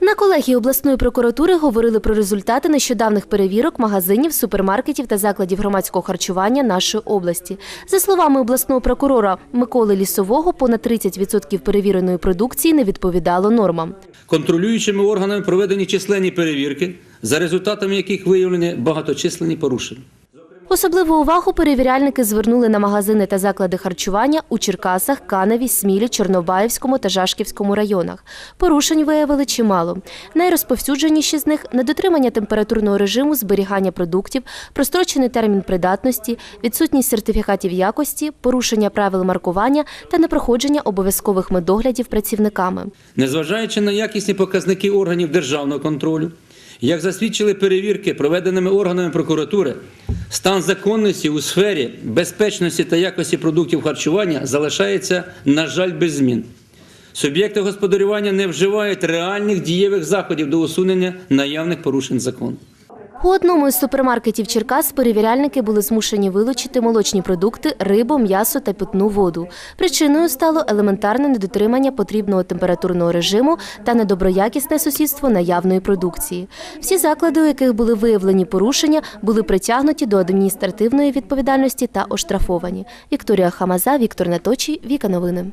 На колегії обласної прокуратури говорили про результати нещодавних перевірок магазинів, супермаркетів та закладів громадського харчування нашої області. За словами обласного прокурора Миколи Лісового, понад 30% перевіреної продукції не відповідало нормам. Контролюючими органами проведені численні перевірки, за результатами яких виявлені багаточисленні порушення. Особливу увагу перевіряльники звернули на магазини та заклади харчування у Черкасах, Каневі, Смілі, Чорнобаївському та Жашківському районах. Порушень виявили чимало. Найрозповсюдженіші з них недотримання температурного режиму зберігання продуктів, прострочений термін придатності, відсутність сертифікатів якості, порушення правил маркування та непроходження обов'язкових медоглядів працівниками. Незважаючи на якісні показники органів державного контролю, як засвідчили перевірки, проведеними органами прокуратури, стан законності у сфері безпечності та якості продуктів харчування залишається, на жаль, без змін. Суб'єкти господарювання не вживають реальних дієвих заходів до усунення наявних порушень закону. У одному із супермаркетів Черкас перевіряльники були змушені вилучити молочні продукти, рибу, м'ясо та питну воду. Причиною стало елементарне недотримання потрібного температурного режиму та недоброякісне сусідство наявної продукції. Всі заклади, у яких були виявлені порушення, були притягнуті до адміністративної відповідальності та оштрафовані. Вікторія Хамаза, Віктор Наточій, Віка Новини.